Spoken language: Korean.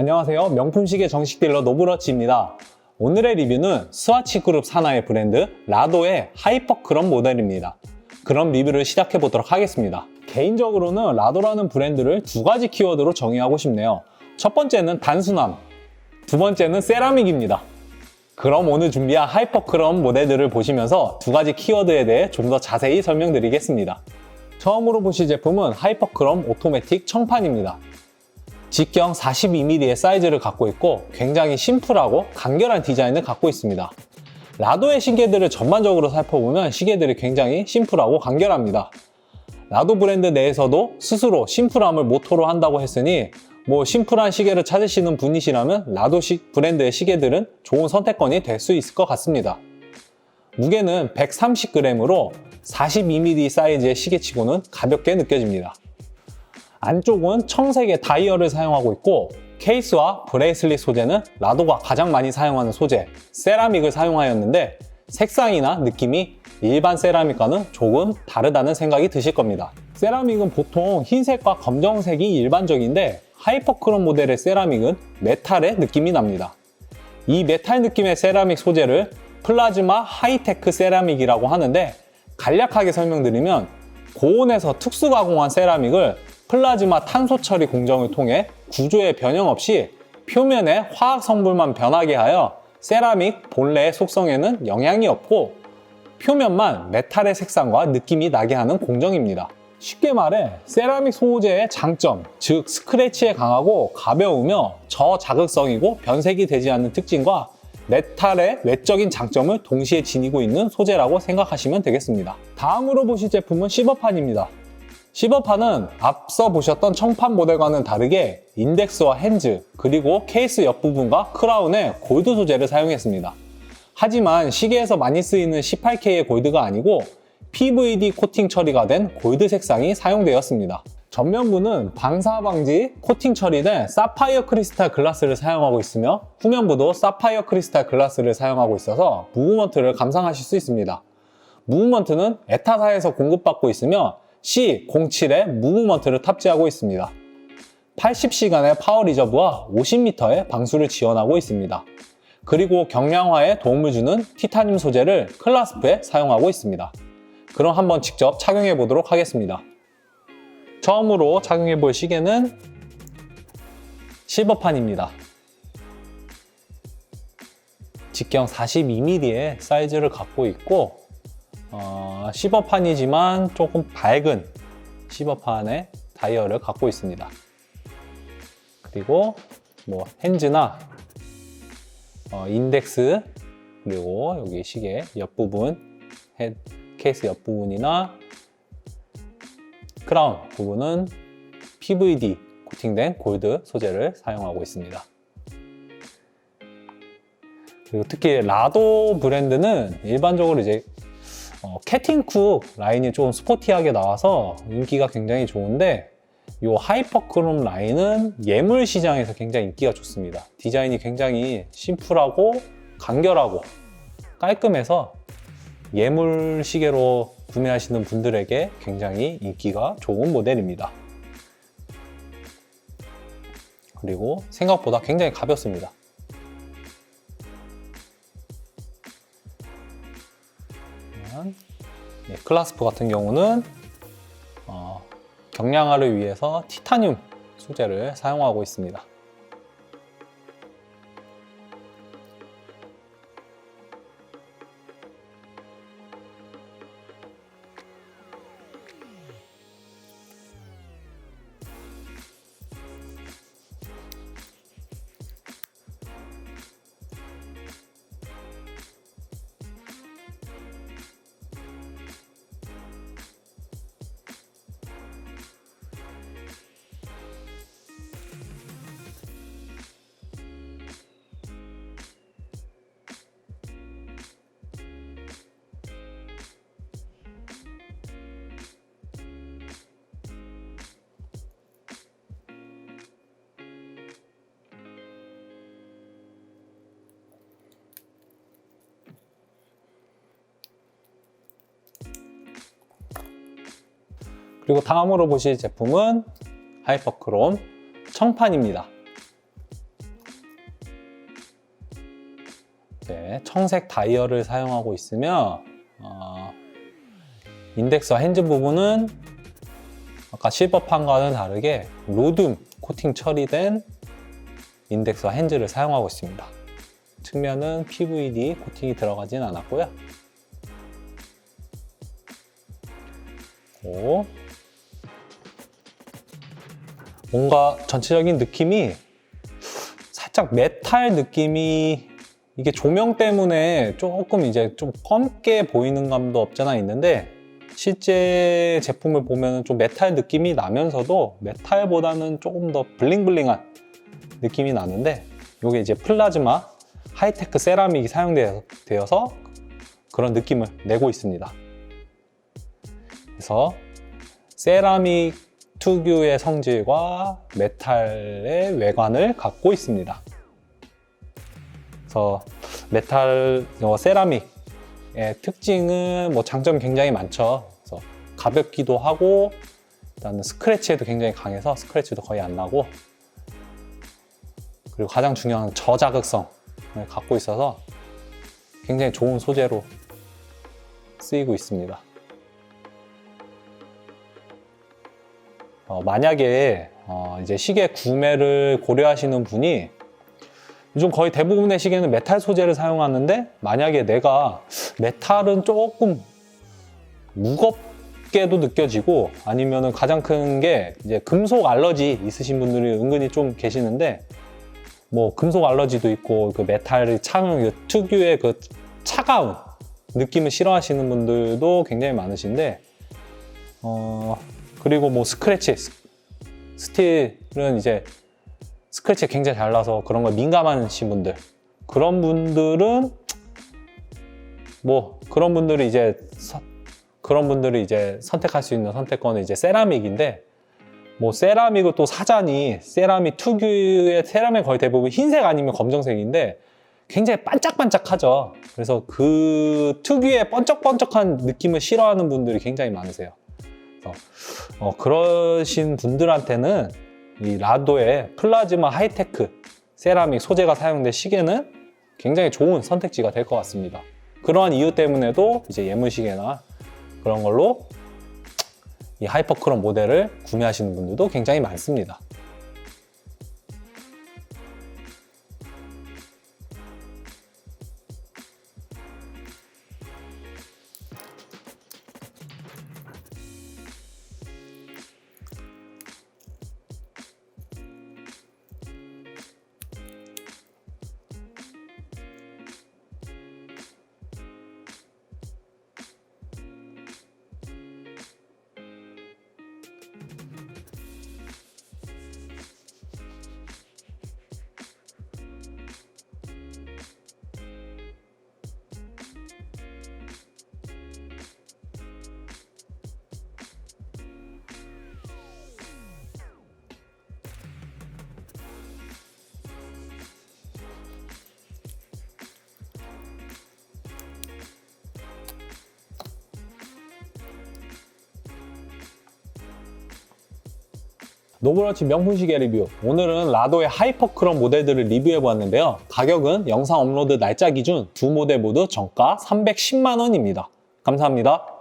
안녕하세요. 명품 시계 정식 딜러 노브러치입니다. 오늘의 리뷰는 스와치 그룹 산하의 브랜드 라도의 하이퍼 크롬 모델입니다. 그럼 리뷰를 시작해 보도록 하겠습니다. 개인적으로는 라도라는 브랜드를 두 가지 키워드로 정의하고 싶네요. 첫 번째는 단순함, 두 번째는 세라믹입니다. 그럼 오늘 준비한 하이퍼 크롬 모델들을 보시면서 두 가지 키워드에 대해 좀 더 자세히 설명드리겠습니다. 처음으로 보실 제품은 하이퍼 크롬 오토매틱 청판입니다. 직경 42mm의 사이즈를 갖고 있고 굉장히 심플하고 간결한 디자인을 갖고 있습니다. 라도의 시계들을 전반적으로 살펴보면 시계들이 굉장히 심플하고 간결합니다. 라도 브랜드 내에서도 스스로 심플함을 모토로 한다고 했으니 뭐 심플한 시계를 찾으시는 분이시라면 라도 시, 브랜드의 시계들은 좋은 선택권이 될 수 있을 것 같습니다. 무게는 130g으로 42mm 사이즈의 시계치고는 가볍게 느껴집니다. 안쪽은 청색의 다이얼을 사용하고 있고 케이스와 브레이슬릿 소재는 라도가 가장 많이 사용하는 소재 세라믹을 사용하였는데 색상이나 느낌이 일반 세라믹과는 조금 다르다는 생각이 드실 겁니다. 세라믹은 보통 흰색과 검정색이 일반적인데 하이퍼크롬 모델의 세라믹은 메탈의 느낌이 납니다. 이 메탈 느낌의 세라믹 소재를 플라즈마 하이테크 세라믹이라고 하는데 간략하게 설명드리면 고온에서 특수 가공한 세라믹을 플라즈마 탄소 처리 공정을 통해 구조의 변형 없이 표면의 화학 성분만 변하게 하여 세라믹 본래의 속성에는 영향이 없고 표면만 메탈의 색상과 느낌이 나게 하는 공정입니다. 쉽게 말해 세라믹 소재의 장점, 즉 스크래치에 강하고 가벼우며 저자극성이고 변색이 되지 않는 특징과 메탈의 외적인 장점을 동시에 지니고 있는 소재라고 생각하시면 되겠습니다. 다음으로 보실 제품은 시버판입니다. 시버판은 앞서 보셨던 청판 모델과는 다르게 인덱스와 핸즈, 그리고 케이스 옆부분과 크라운에 골드 소재를 사용했습니다. 하지만 시계에서 많이 쓰이는 18K의 골드가 아니고 PVD 코팅 처리가 된 골드 색상이 사용되었습니다. 전면부는 방사 방지 코팅 처리된 사파이어 크리스탈 글라스를 사용하고 있으며 후면부도 사파이어 크리스탈 글라스를 사용하고 있어서 무브먼트를 감상하실 수 있습니다. 무브먼트는 에타사에서 공급받고 있으며 C07에 무브먼트를 탑재하고 있습니다. 80시간의 파워 리저브와 50m의 방수를 지원하고 있습니다. 그리고 경량화에 도움을 주는 티타늄 소재를 클라스프에 사용하고 있습니다. 그럼 한번 직접 착용해 보도록 하겠습니다. 처음으로 착용해 볼 시계는 실버판입니다. 직경 42mm의 사이즈를 갖고 있고 어, 시버판이지만 조금 밝은 시버판의 다이얼을 갖고 있습니다. 그리고 뭐 핸즈나 어, 인덱스 그리고 여기 시계 옆부분 헤, 케이스 옆부분이나 크라운 부분은 PVD 코팅된 골드 소재를 사용하고 있습니다. 그리고 특히 라도 브랜드는 일반적으로 이제 어, 캐팅쿡 라인이 좀 스포티하게 나와서 인기가 굉장히 좋은데 이 하이퍼크롬 라인은 예물 시장에서 굉장히 인기가 좋습니다. 디자인이 굉장히 심플하고 간결하고 깔끔해서 예물 시계로 구매하시는 분들에게 굉장히 인기가 좋은 모델입니다. 그리고 생각보다 굉장히 가볍습니다. 네, 클라스프 같은 경우는 어, 경량화를 위해서 티타늄 소재를 사용하고 있습니다. 그리고 다음으로 보실 제품은 하이퍼크롬 청판입니다. 네, 청색 다이얼을 사용하고 있으며 어, 인덱스와 핸즈 부분은 아까 실버판과는 다르게 로듬 코팅 처리된 인덱스와 핸즈를 사용하고 있습니다. 측면은 PVD 코팅이 들어가진 않았고요. 오. 뭔가 전체적인 느낌이 살짝 메탈 느낌이 이게 조명 때문에 조금 이제 좀 검게 보이는 감도 없잖아 있는데 실제 제품을 보면 좀 메탈 느낌이 나면서도 메탈보다는 조금 더 블링블링한 느낌이 나는데 이게 이제 플라즈마 하이테크 세라믹이 사용되어서 그런 느낌을 내고 있습니다. 그래서 세라믹 특유의 성질과 메탈의 외관을 갖고 있습니다. 그래서 메탈 어, 세라믹의 특징은 뭐 장점이 굉장히 많죠. 그래서 가볍기도 하고 일단은 스크래치에도 굉장히 강해서 스크래치도 거의 안 나고 그리고 가장 중요한 저자극성을 갖고 있어서 굉장히 좋은 소재로 쓰이고 있습니다. 어, 만약에 어, 이제 시계 구매를 고려하시는 분이 요즘 거의 대부분의 시계는 메탈 소재를 사용하는데 만약에 내가 메탈은 조금 무겁게도 느껴지고 아니면은 가장 큰 게 이제 금속 알러지 있으신 분들이 은근히 좀 계시는데 뭐 금속 알러지도 있고 그 메탈을 차는 그 특유의 그 차가운 느낌을 싫어하시는 분들도 굉장히 많으신데 어 그리고 뭐 스크래치 스- 스틸은 이제 스크래치 굉장히 잘 나서 그런 거 민감하신 분들 그런 분들은 뭐 그런 분들이 이제 서- 그런 분들이 이제 선택할 수 있는 선택권은 이제 세라믹인데 뭐 세라믹은 또 사자니 세라믹 특유의 세라믹 거의 대부분 흰색 아니면 검정색인데 굉장히 반짝반짝하죠. 그래서 그 특유의 번쩍번쩍한 느낌을 싫어하는 분들이 굉장히 많으세요. 그래서 어, 그러신 분들한테는 이 라도의 플라즈마 하이테크 세라믹 소재가 사용된 시계는 굉장히 좋은 선택지가 될 것 같습니다. 그러한 이유 때문에도 이제 예물 시계나 그런 걸로 이 하이퍼크롬 모델을 구매하시는 분들도 굉장히 많습니다. 노브러치 명품 시계 리뷰. 오늘은 라도의 하이퍼크롬 모델들을 리뷰해 보았는데요. 가격은 영상 업로드 날짜 기준 두 모델 모두 정가 310만 원입니다. 감사합니다.